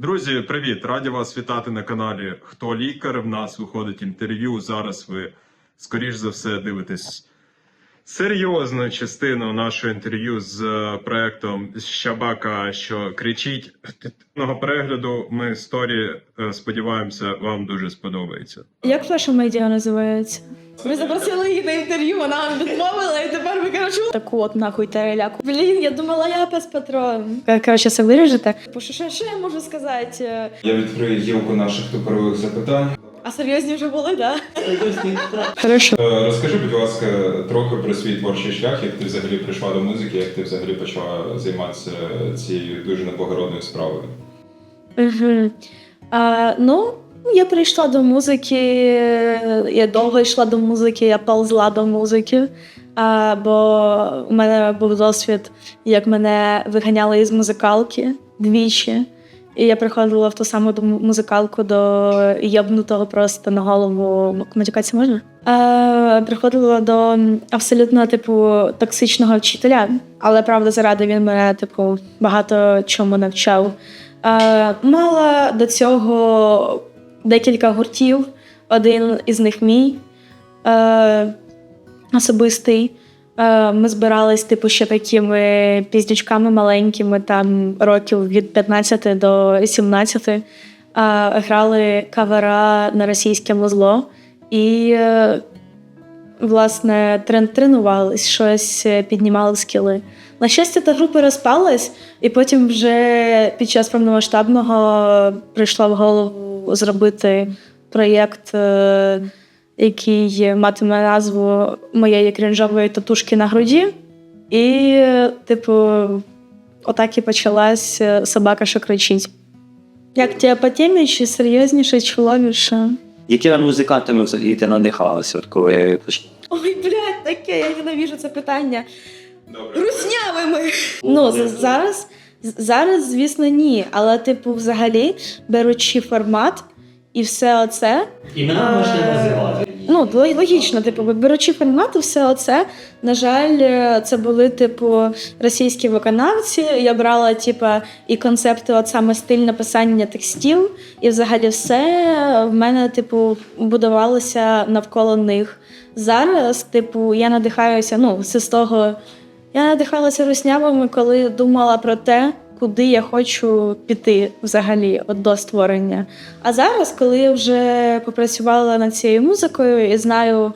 Друзі, привіт! Раді вас вітати на каналі Хто лікар. В нас виходить інтерв'ю. Зараз ви, скоріш за все, дивитесь серйозну частину нашого інтерв'ю з е, проектом Щабака, що кричить. Перегляду ми сторі е, сподіваємося, вам дуже сподобається. Як ваша медіа називається? Ви запросили її на інтерв'ю, вона вам відмовила, і тепер ви кажу. Таку от нахуй тереляку. Блін, я думала, я пес патрон. Коротше, все виріжете. Бо що, що я можу сказати? Я відкрию гілку наших тупорових запитань. А серйозні вже були, так? Да? Хорошо. Е, Розкажи, будь ласка, трохи про свій творчий шлях, як ти взагалі прийшла до музики, як ти взагалі почала займатися цією дуже неблагородною справою. Угу. А, ну, я прийшла до музики, я довго йшла до музики, я ползла до музики. А, бо у мене був досвід, як мене виганяли із музикалки двічі. І я приходила в ту саму музикалку до ябнутого просто на голову матюкатися можна? Е, приходила до абсолютно типу токсичного вчителя, але правда, заради він мене типу багато чому навчав. Е, мала до цього декілька гуртів. Один із них мій е, особистий. Е, ми збирались, типу, ще такими піздячками маленькими, там років від 15 до 17. Е, грали кавера на російське музло і, е, власне, трен- тренувались, щось піднімали скіли. На щастя, та група розпалась, і потім вже під час повномасштабного прийшла в голову зробити проєкт, який матиме назву моєї крінжової татушки на груді. І, типу, отак і почалась е, собака, що кричить. Як тебе по темі, чи серйозніше, чи ловіше? Якими музикантами взагалі ти надихалася, от коли Ой, блядь, таке, я ненавіжу це питання. Добре. Руснявими. Ну, зараз, зараз, звісно, ні. Але, типу, взагалі, беручи формат і все оце. імена можна називати. Ну, логічно, типу, беручи і все оце. На жаль, е, це були, типу, російські виконавці. Я брала, типу, і концепти, от саме стиль написання текстів, і взагалі все в мене, типу, будувалося навколо них. Зараз, типу, я надихаюся, ну, все з того. Я надихалася руснявами, коли думала про те, куди я хочу піти взагалі от до створення. А зараз, коли я вже попрацювала над цією музикою і знаю,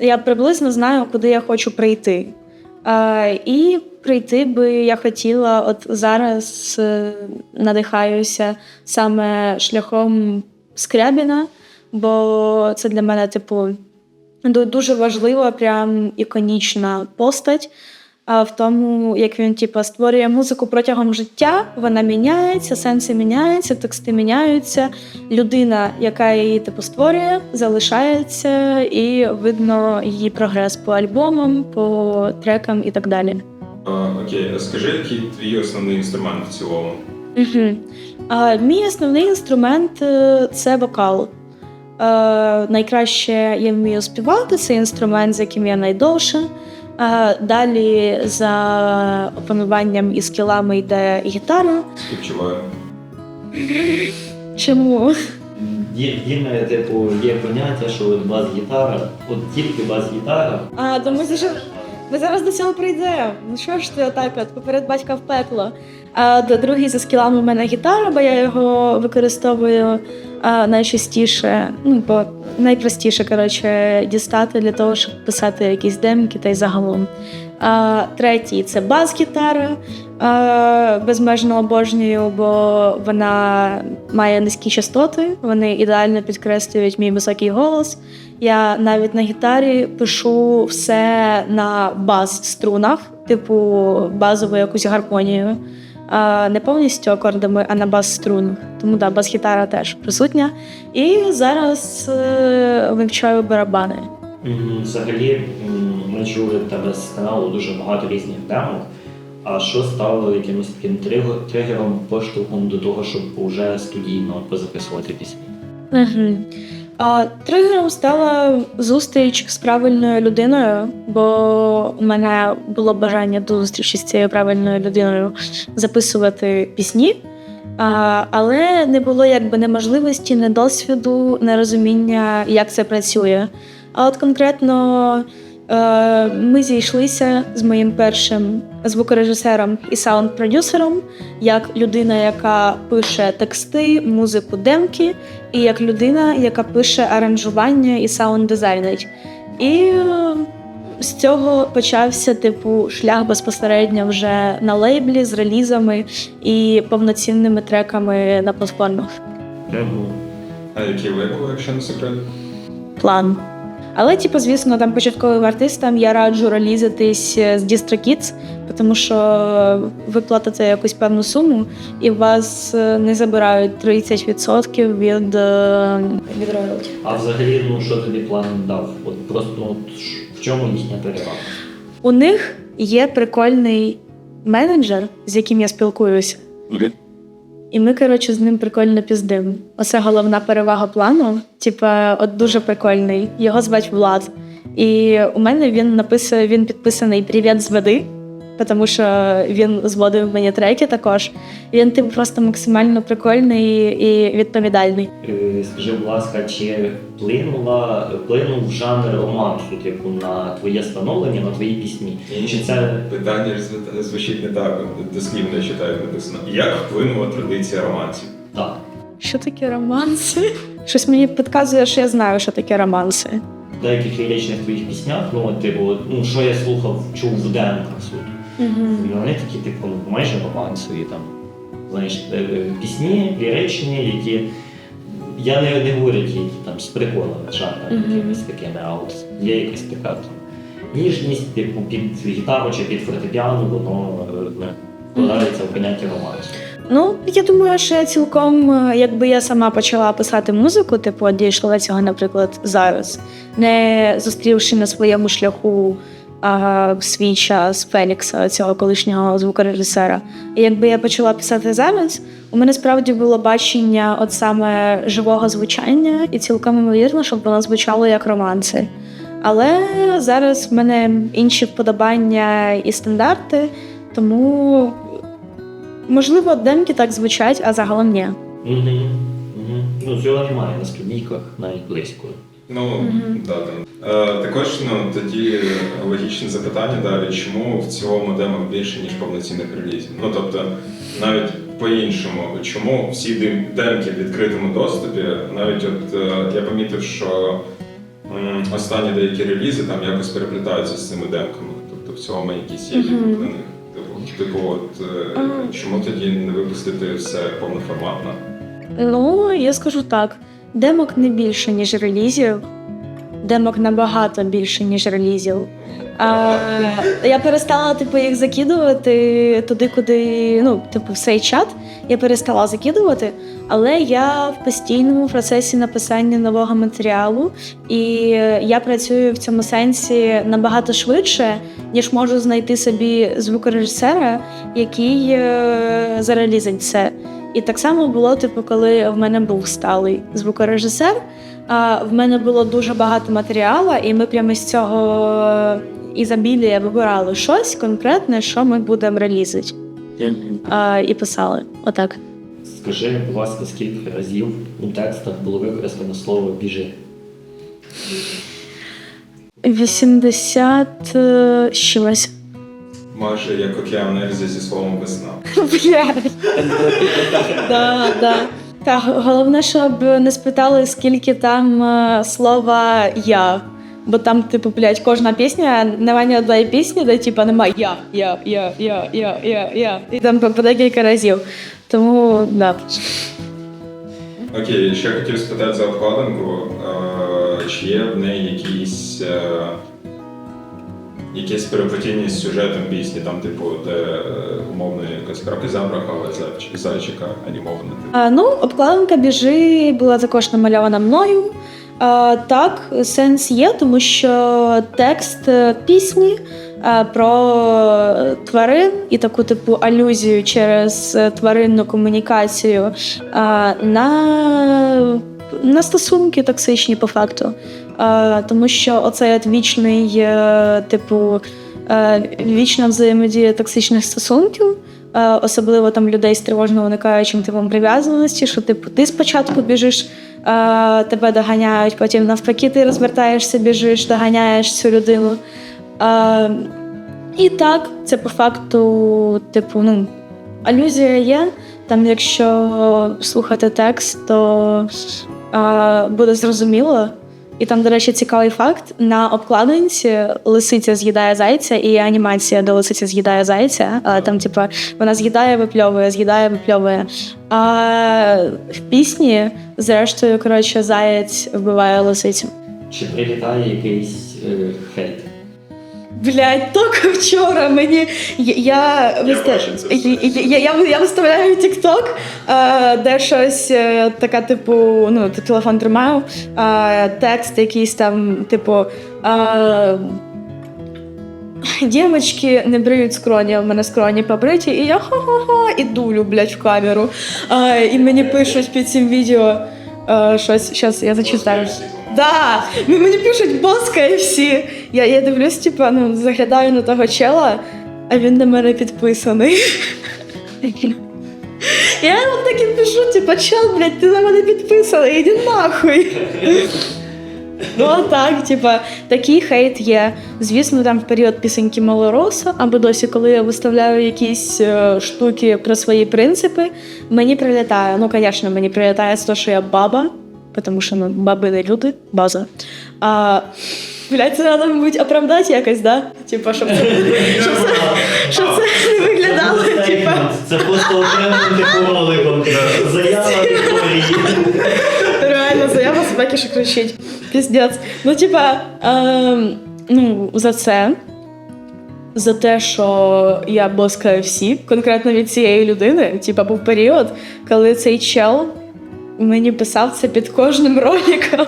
я приблизно знаю, куди я хочу прийти. А, і прийти би я хотіла, от зараз е, надихаюся саме шляхом Скрябіна, бо це для мене, типу, дуже важлива, прям іконічна постать. В тому, як він типу, створює музику протягом життя, вона міняється, сенси міняються, тексти міняються. Людина, яка її типу створює, залишається, і видно її прогрес по альбомам, по трекам і так далі. Окей, а скажи, який твій основний інструмент в цілому? Угу. А, мій основний інструмент е, це вокал. Е, найкраще я вмію співати, це інструмент, з яким я найдовше. Далі за опануванням і скілами йде гітара. Співчуваю. Чому? Є, є, типу, є поняття, що от бас-гітара, от тільки бас-гітара. А, тому що ми зараз до цього прийдемо. Ну що ж ти отак от, поперед батька в пекло. А другий за скілами у мене гітара, бо я його використовую а, найчастіше, ну, бо найпростіше, коротше, дістати для того, щоб писати якісь демки та й загалом. Третій це бас-гітара. Безмежно обожнюю, бо вона має низькі частоти, вони ідеально підкреслюють мій високий голос. Я навіть на гітарі пишу все на бас-струнах, типу базову якусь гармонію. Не повністю акордами, а на бас-струнах. Тому да, бас-гітара теж присутня. І зараз е, вивчаю барабани. Взагалі, ми чули в тебе з каналу дуже багато різних демок. А що стало якимось таким тригером, поштовхом до того, щоб вже студійно позаписувати пісні? Угу. А, тригером стала зустріч з правильною людиною, бо у мене було бажання до зустрічі з цією правильною людиною записувати пісні. А, але не було якби не можливості, не досвіду, не розуміння, як це працює. А от конкретно е, ми зійшлися з моїм першим звукорежисером і саунд-продюсером, як людина, яка пише тексти, музику, демки, і як людина, яка пише аранжування і саунд-дизайнить. І е, з цього почався типу шлях безпосередньо вже на лейблі з релізами і повноцінними треками на платформах. А який лейбл, якщо не секрет? План. Але, типу, звісно, там початковим артистам я раджу релізитись з DistroKids, тому що ви платите якусь певну суму, і вас е, не забирають 30% від, е, від роялті. А взагалі, ну що тобі план дав? От просто ну, от, в чому їхня перевага? У них є прикольний менеджер, з яким я спілкуюся. І ми, коротше, з ним прикольно піздим. Оце головна перевага плану. Типа, от дуже прикольний. Його звать Влад. І у мене він написав, він підписаний Привіт з води, тому що він зводив мені треки також. Він типу просто максимально прикольний і відповідальний. Е, Скажи, будь ласка, чи вплинула вплинув жанр романсу, типу, на твоє становлення, на твої пісні? Чи це Питання зв- звучить не так, дослівно читаю написано. Як вплинула традиція романсів? так? Що таке романси? Щось мені підказує, що я знаю, що таке романси. В деяких ліричних твоїх піснях, ну, типу, ну, що я слухав, чув в демках суд. І вони такі, типу, майже романсові там. Знаєш, е, е, пісні ліричні, які. Я не, не говорю які там з приколами, жанрами, якимись такими, а от є якась така ніжність, типу, під гітару чи під фортепіано, воно е, ну, вкладається в поняття романсу. Ну, я думаю, що я цілком, е, якби я сама почала писати музику, типу, дійшла до цього, наприклад, зараз, не зустрівши на своєму шляху а, свій час Фелікса, цього колишнього звукорежисера. І якби я почала писати зараз, у мене справді було бачення от саме живого звучання, і цілком ймовірно, щоб воно звучало як романси. Але зараз в мене інші вподобання і стандарти, тому Можливо, демки так звучать, а загалом ні. Угу. Угу. Ну, цього немає на студійках навіть близько. Ну, да, там. Е, також ну, тоді логічне запитання далі, чому в цілому демок більше, ніж повноцінних релізів? Ну тобто, навіть по-іншому, чому всі демки в відкритому доступі, навіть от е, я помітив, що м, останні деякі релізи там якось переплітаються з цими демками. Тобто в цілому якісь є відгук на них. Типу, типу, от е, чому тоді не випустити все повноформатно? Ну, я скажу так: демок не більше, ніж релізів. Демок набагато більше, ніж релізів. А, я перестала типу, їх закидувати туди, куди, ну, типу, в цей чат. Я перестала закидувати, але я в постійному процесі написання нового матеріалу, і я працюю в цьому сенсі набагато швидше, ніж можу знайти собі звукорежисера, який е, зарелізить це. І так само було, типу, коли в мене був сталий звукорежисер. А в мене було дуже багато матеріалу, і ми прямо з цього ізобілія вибирали щось конкретне, що ми будемо релізити. А, і писали. Отак. Скажи, будь ласка, скільки разів у текстах було використано слово біжи? 80 е, чимось. Майже як океан Ельзи зі словом весна. Блядь. да, да. Так, головне, щоб не спитали, скільки там е, слова я. Бо там, типу, блядь, кожна пісня, немає одної пісні, де типу, немає я, я, я, я, я, я, я. І там по по декілька разів. Тому, да. Окей, ще хотів спитати за обкладинку. Е, Чи є в неї якісь, е, якесь переплетіння з сюжетом пісні, там, типу, де е, умовно якась кракозябра хаває зайчика анімована. Типу. Ну, обкладинка біжи була також намальована мною. А, так, сенс є, тому що текст е, пісні е, про тварин і таку типу алюзію через тваринну комунікацію на, на стосунки токсичні по факту. Тому що оцей от вічний, е, типу, е, вічна взаємодія токсичних стосунків е, особливо там людей з тривожно уникаючим типом прив'язаності, що типу ти спочатку біжиш, тебе доганяють, потім навпаки ти розвертаєшся, біжиш, доганяєш цю людину. І так, це по факту, типу, ну, алюзія є. Там, якщо слухати текст, то е, буде зрозуміло. І там, до речі, цікавий факт: на обкладинці лисиця з'їдає зайця, і анімація, де лисиця з'їдає зайця. Але там, типа, вона з'їдає, випльовує, з'їдає, випльовує. А в пісні, зрештою, коротше, заєць вбиває лисицю. Чи прилітає якийсь е, хейт? Блять, тільки вчора мені я, я, я, я, виставляю TikTok, е, де щось е, така, типу, ну, телефон тримаю, е, текст якийсь там, типу. Е, Дівчатки не бриють скроні, в мене скроні побриті, і я ха-ха-ха, і дулю, блядь, в камеру. Е, і мені пишуть під цим відео е, щось, щас я зачитаю. Да, мені пишуть бос KFC. Я, я дивлюсь, типа, ну, заглядаю на того чела, а він на мене підписаний. Я йому так і пишу, типа, чел, блядь, ти на мене підписаний, іди нахуй. Ну, а так, типа, такий хейт є. Звісно, там в період пісеньки Малороса, або досі, коли я виставляю якісь е, штуки про свої принципи, мені прилітає. Ну, звісно, мені прилітає з того, що я баба, тому що ну, баби не люди, база. А, блядь, це треба, мабуть, оправдати якось, да? Типа, щоб це, щоб це, щоб це не виглядало, типа. Це просто окремим типу роликом. Заява Вікторії. Реально, заява собаки, що кричить. Піздець. Ну, типа, ем, ну, за це. За те, що я бос KFC, конкретно від цієї людини, типа, був період, коли цей чел мені писав це під кожним роликом.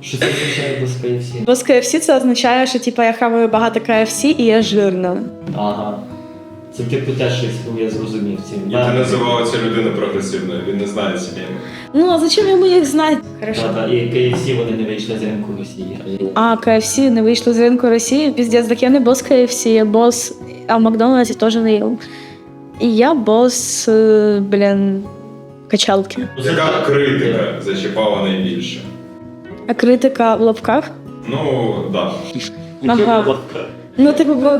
Що це означає без KFC? Бос KFC це означає, що типа я хаваю багато KFC і я жирна. Ага. Це типу теж щось, ну, я зрозумів цим. І ти називав цю людину прогресивною, він не знає ці. Ну, а зачем йому їх знати? Хорошо. Та, та, і KFC вони не вийшли з ринку Росії. А, KFC не вийшло з ринку Росії. Піздець, так я не бос KFC, я бос, а в Макдональдсі теж не їв. І я бос, е, блін, качалки. Яка критика зачіпала найбільше? А критика в лапках? Ну, так. Ага. Ну, типу, бо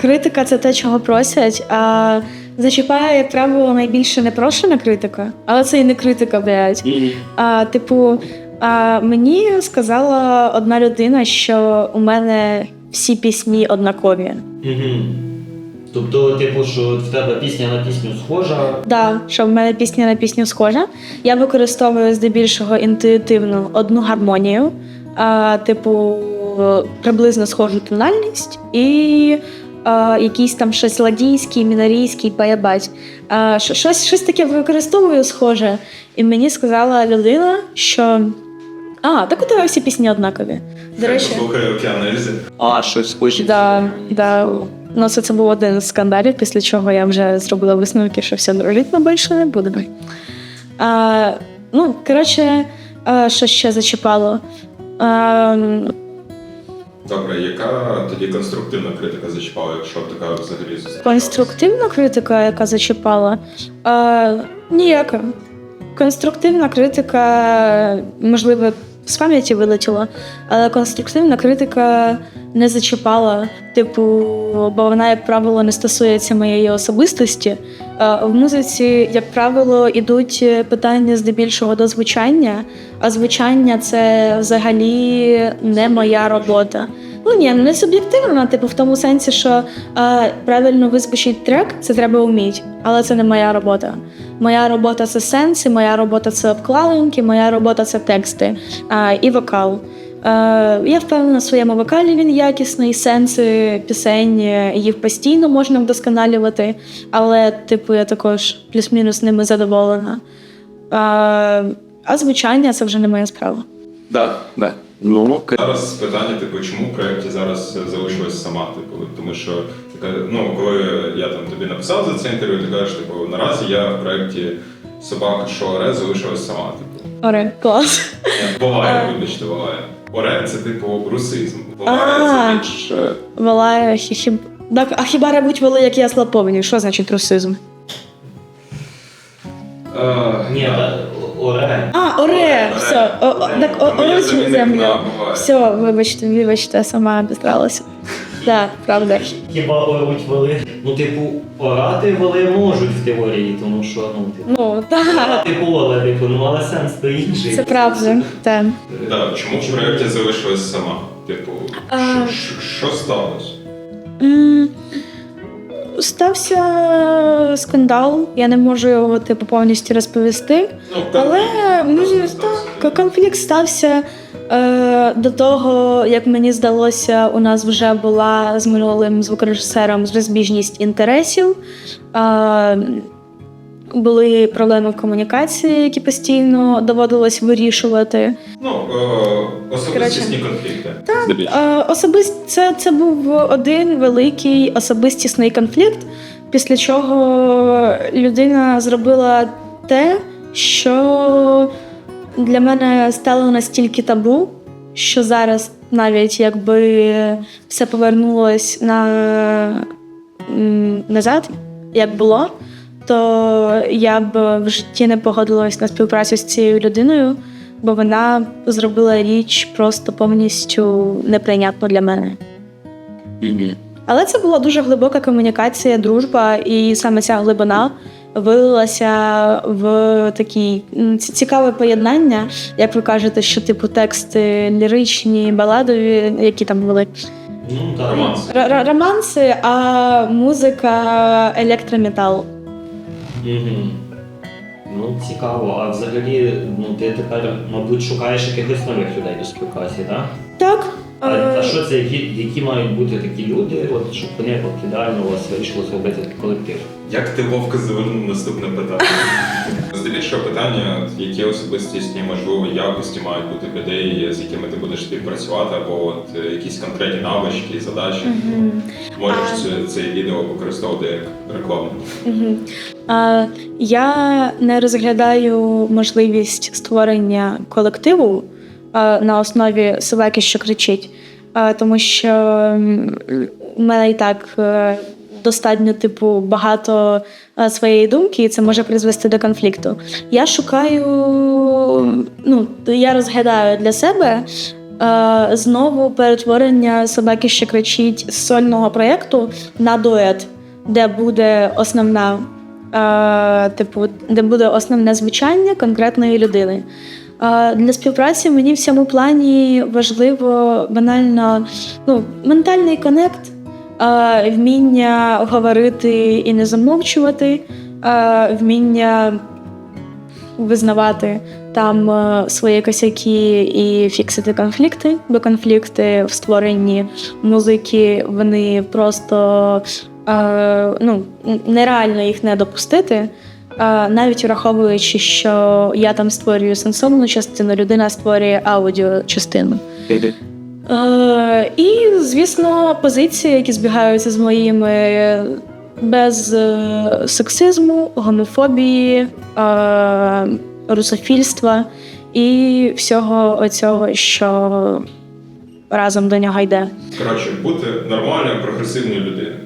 критика це те, чого просять. А зачіпає, як правило, найбільше непрошена критика, але це і не критика, блядь. А, типу, а, мені сказала одна людина, що у мене всі пісні однакові. Тобто, типу, що в тебе пісня на пісню схожа. Да, що в мене пісня на пісню схожа. Я використовую здебільшого інтуїтивно одну гармонію, а, типу, приблизно схожу тональність і а, якийсь там щось ладійський, мінорійський, поєбать. А, щось, щось таке використовую схоже. І мені сказала людина, що. А, так у тебе всі пісні однакові. До речі, Слухай океан А, щось схоже. да, да. Ну, це, це був один з скандалів, після чого я вже зробила висновки, що все нормально більше не буде. А, ну, коротше, а, що ще зачіпало. А, Добре, яка тоді конструктивна критика зачіпала, якщо така взагалі зустрічалася? конструктивна критика, яка зачіпала, а, ніяка. Конструктивна критика, можливо, з пам'яті вилетіла, але конструктивна критика не зачіпала. Типу, бо вона, як правило, не стосується моєї особистості. В музиці, як правило, ідуть питання здебільшого до звучання, а звучання це взагалі не моя робота. Ну ні, не суб'єктивно, типу, в тому сенсі, що е, правильно визвучить трек, це треба вміти, але це не моя робота. Моя робота це сенси, моя робота це обкладинки, моя робота це тексти е, і вокал. Е, я впевнена в своєму вокалі він якісний, сенси пісень е, їх постійно можна вдосконалювати, але, типу, я також плюс-мінус ними задоволена. Е, а звучання це вже не моя справа. Да, да. Ну, Зараз питання, типу, чому в проєкті зараз залишилась сама? Типу, тому що така, ну, коли я там тобі написав за це інтерв'ю, ти кажеш, типу, наразі я в проєкті собака Шоаре залишилась сама. Типу. Оре, клас. Буває, вибачте, буває. Оре це типу русизм. Буває це більш. хі- Так, а хіба рабуть вели, як я слаповні? Що значить русизм? Е, Ні, оре. А, Оре, все. О, о, Так, орочу землю. Все, вибачте, вибачте, сама обістралася. Так, правда. Хіба оруть воли? Ну, типу, орати воли можуть в теорії, тому що, ну, типу, Ну, так. орати поле, типу, ну, але сенс то інший. Це правда. Так. Да, чому в проєкті залишилась сама? Типу, А. що, що, що сталося? М, Стався скандал, я не можу його типу повністю розповісти. Ну, Але може так, конфлікт стався е, до того, як мені здалося, у нас вже була з минулим звукорежисером розбіжність інтересів. Е, були проблеми в комунікації, які постійно доводилось вирішувати. Ну, е, особистісні конфлікти. Е, особист... це, це був один великий особистісний конфлікт, після чого людина зробила те, що для мене стало настільки табу, що зараз, навіть якби все повернулось на назад, як було, то я б в житті не погодилась на співпрацю з цією людиною, бо вона зробила річ просто повністю неприйнятну для мене. Мгм. Але це була дуже глибока комунікація, дружба, і саме ця глибина вилилася в такі цікаве поєднання, як ви кажете, що типу тексти ліричні, баладові, які там були Ну, так. Романс. Р- р- романси, а музика електрометал. Мгм. Ну, цікаво. А взагалі, ну ти тепер, мабуть, шукаєш якихось нових людей до співпраці, так? Так. А, е, а що це, які, які мають бути такі люди, от, щоб вони от, ідеально у вас вирішили зробити колектив? Як ти ловко завернув наступне питання? Здебільшого питання, які особистісні, можливо, якості мають бути в людей, з якими ти будеш співпрацювати, або от якісь конкретні навички, задачі. мгм. Можеш це, це відео використовувати як рекламу. Мгм. А, я не розглядаю можливість створення колективу на основі собаки, що кричить, тому що в мене і так е, достатньо типу багато е, своєї думки, і це може призвести до конфлікту. Я шукаю, ну я розглядаю для себе. е, Знову перетворення собаки, що кричить з сольного проєкту на дует, де буде основна, е, типу, де буде основне звучання конкретної людини. Для співпраці мені в цьому плані важливо банально ну, ментальний конект, вміння говорити і не замовчувати, вміння визнавати там е, свої косяки і фіксити конфлікти, бо конфлікти в створенні музики вони просто е, ну, нереально їх не допустити. Е, навіть враховуючи, що я там створюю сенсовну частину, людина створює аудіо частину. Е, і, звісно, позиції, які збігаються з моїми без е, сексизму, гомофобії, е, русофільства і всього оцього, що разом до нього йде. Коротше, бути нормальною, прогресивною людиною.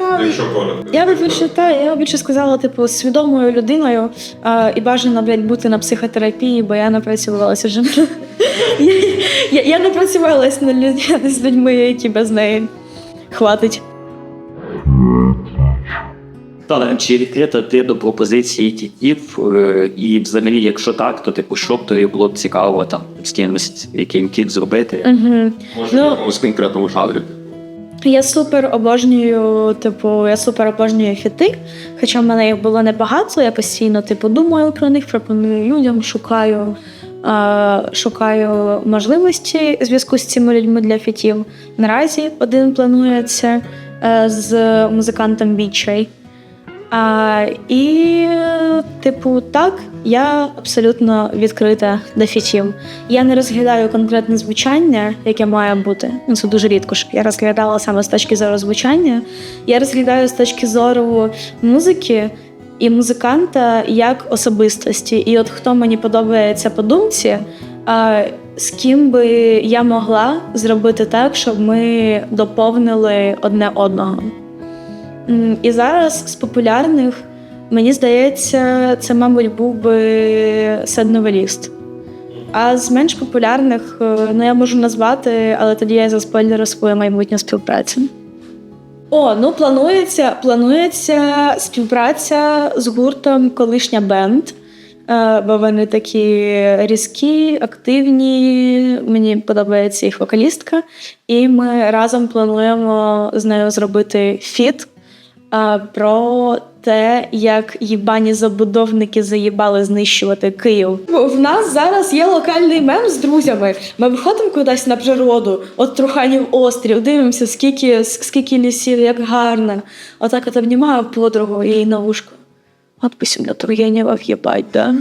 Та, Якщо коротко. я би більше та я більше сказала, типу, свідомою людиною е, і бажано блядь, бути на психотерапії, бо я не працювалася з я, я, я не працювала з, лю- з людьми, які без неї хватить. Та чи відкрита ти до пропозиції тітів? е, І взагалі, якщо так, то типу, що б тобі було б цікаво там з кимось, яким кіт зробити? Угу. Може, Ну, якогось У конкретному жанрі. Я супер обожнюю, типу, я супер обожнюю фіти. Хоча в мене їх було небагато, я постійно типу думаю про них, пропоную людям, шукаю, е, шукаю можливості зв'язку з цими людьми для фітів. Наразі один планується е, з музикантом Вічей. А, і, типу, так, я абсолютно відкрита до фітів. Я не розглядаю конкретне звучання, яке має бути. Ну, це дуже рідко, щоб я розглядала саме з точки зору звучання. Я розглядаю з точки зору музики і музиканта як особистості. І от хто мені подобається по думці, а, з ким би я могла зробити так, щоб ми доповнили одне одного. І зараз з популярних Мені здається, це, мабуть, був би седновеліст. А з менш популярних, е, ну я можу назвати, але тоді я заспойлерю свою майбутню співпрацю. О, ну планується, планується співпраця з гуртом Колишня бенд. Е, Бо вони такі різкі, активні. Мені подобається їх вокалістка. І ми разом плануємо з нею зробити фіт про те, як їбані забудовники заїбали знищувати Київ. В нас зараз є локальний мем з друзями. Ми виходимо кудись на природу, от Труханів острів, дивимося, скільки, скільки лісів, як гарно. Отак от обнімаю подругу її на вушку. От би сюди Тургенєва їбать, да?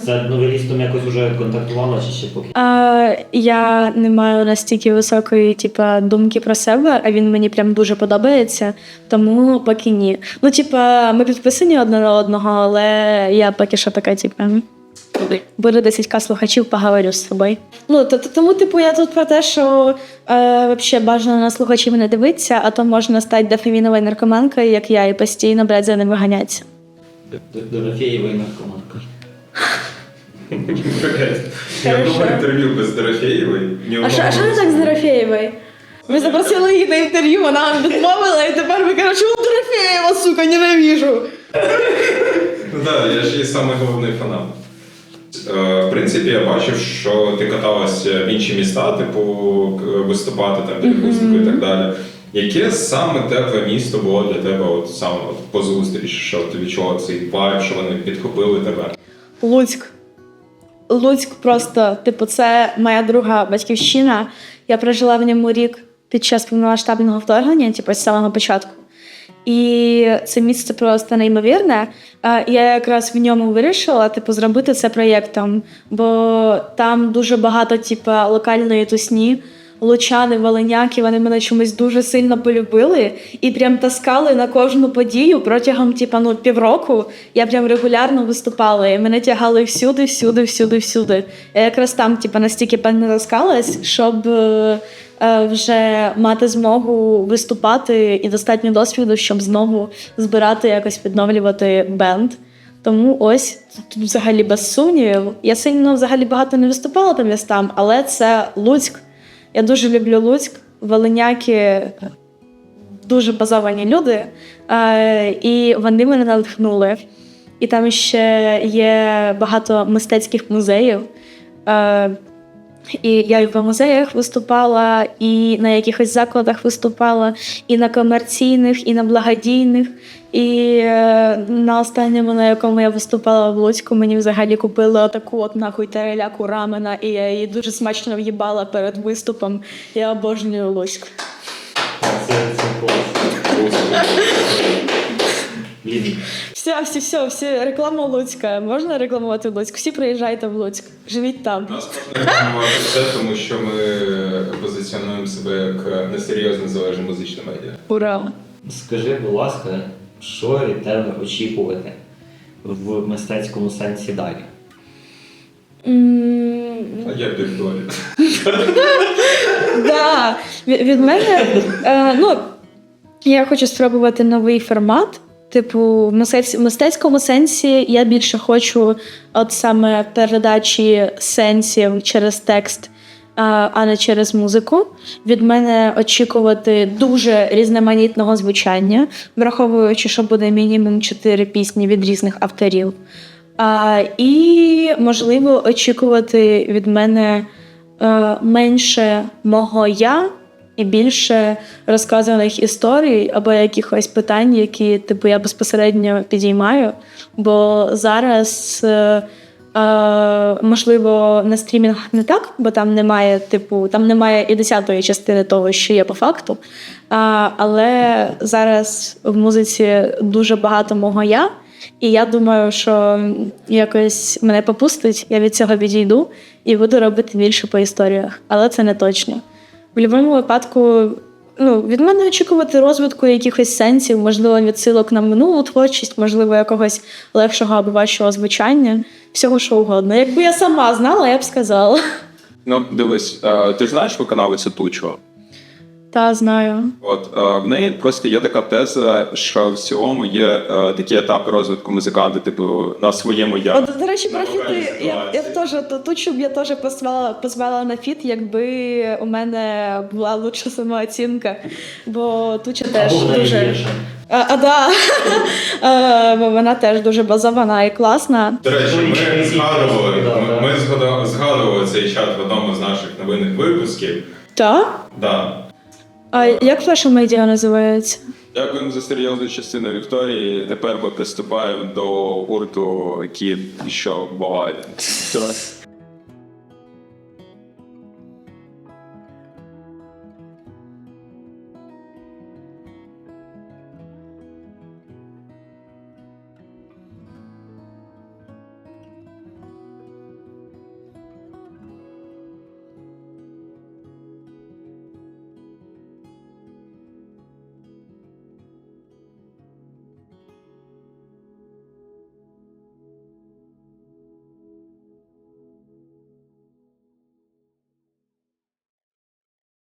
З новелістом якось уже контактувала чи ще поки? А, я не маю настільки високої типа, думки про себе, а він мені прям дуже подобається, тому поки ні. Ну, типа, ми підписані одне на одного, але я поки що така, типа. Буде 10к слухачів, поговорю з собою. Ну, то, то- тому, типу, я тут про те, що е, вообще бажано на слухачів не дивитися, а то можна стати дофаміновою наркоманкою, як я, і постійно брати за ним виганятися. Дорофєєва і наркоманка. Я Хорошо. думаю, інтерв'ю без Дорофєєвої. ні А що, а що не так з Дорофєєвою? Ви запросили її на інтерв'ю, вона вам відмовила, і тепер ви кажете, що Дорофєєва, сука, ненавижу. Ну так, я ж її самий головний фанат. Е, В принципі, я бачив, що ти каталася в інші міста, типу к- виступати там перепустку і так далі. Яке саме тепле місто було для тебе от саме от по зустрічі, що ти відчула цей вайб, що вони підхопили тебе? Луцьк. Луцьк просто, типу, це моя друга батьківщина. Я прожила в ньому рік під час повномасштабного вторгнення, типу, з самого початку. І це місце просто неймовірне. Я якраз в ньому вирішила типу, зробити це проєктом, бо там дуже багато типу, локальної тусні. Лучани, волиняки, вони мене чомусь дуже сильно полюбили і прям таскали на кожну подію протягом типу, ну, півроку. Я прям регулярно виступала, і мене тягали всюди, всюди, всюди, всюди. Я якраз там типу, настільки понатаскалась, щоб е, е, вже мати змогу виступати і достатньо досвіду, щоб знову збирати якось відновлювати бенд. Тому ось тут взагалі без сумнівів. Я сильно взагалі багато не виступала там містам, але це Луцьк. Я дуже люблю Луцьк. Волиняки дуже базовані люди, е, і вони мене надихнули. І там ще є багато мистецьких музеїв. Е, і я і в музеях виступала, і на якихось закладах виступала, і на комерційних, і на благодійних. І е, на останньому, на якому я виступала в Луцьку, мені взагалі купили отаку от нахуй тареляку рамена, і я її дуже смачно в'їбала перед виступом. Я обожнюю Луцьк. Це, це класно. Все, все, все, все, реклама Луцька. Можна рекламувати Луцьк? Всі приїжджайте в Луцьк, живіть там. Нас можна рекламувати все, тому що ми позиціонуємо себе як несерйозне залежне музичне медіа. Ура! скажи, будь ласка, що від тебе очікувати в мистецькому сенсі далі? А як? Да, від, від мене е, ну, я хочу спробувати новий формат. Типу, в мистецькому сенсі я більше хочу от саме передачі сенсів через текст, а, не через музику. Від мене очікувати дуже різноманітного звучання, враховуючи, що буде мінімум чотири пісні від різних авторів. А, і можливо очікувати від мене е, менше мого я і більше розказаних історій або якихось питань, які типу я безпосередньо підіймаю. Бо зараз. Е, Е, можливо, на стрімінгах не так, бо там немає, типу, там немає і десятої частини того, що є по факту. А, але зараз в музиці дуже багато мого я, і я думаю, що якось мене попустить, я від цього відійду і буду робити більше по історіях. Але це не точно. В будь-якому випадку, ну, від мене очікувати розвитку якихось сенсів, можливо, відсилок на минулу творчість, можливо, якогось легшого або важчого звучання, всього що угодно. Якби я сама знала, я б сказала. Ну, дивись, е, ти ж знаєш виконавицю Тучо? Та знаю. От е, в неї просто є така теза, що в цілому є е, такі етапи розвитку музиканта, типу на своєму я. От, до речі, про фіти я, я б теж то- тут, щоб я теж позвала, позвала на фіт, якби у мене була лучша самооцінка. Бо Туча теж Або дуже. А, а да. Е, бо вона теж дуже базована і класна. До речі, ми згадували, ми, ми згадували, цей чат в одному з наших новинних випусків. Та? Да. А як ваша медіа називається? Дякуємо за серйозну частину Вікторії. Тепер ми приступаємо до гурту, який що буває.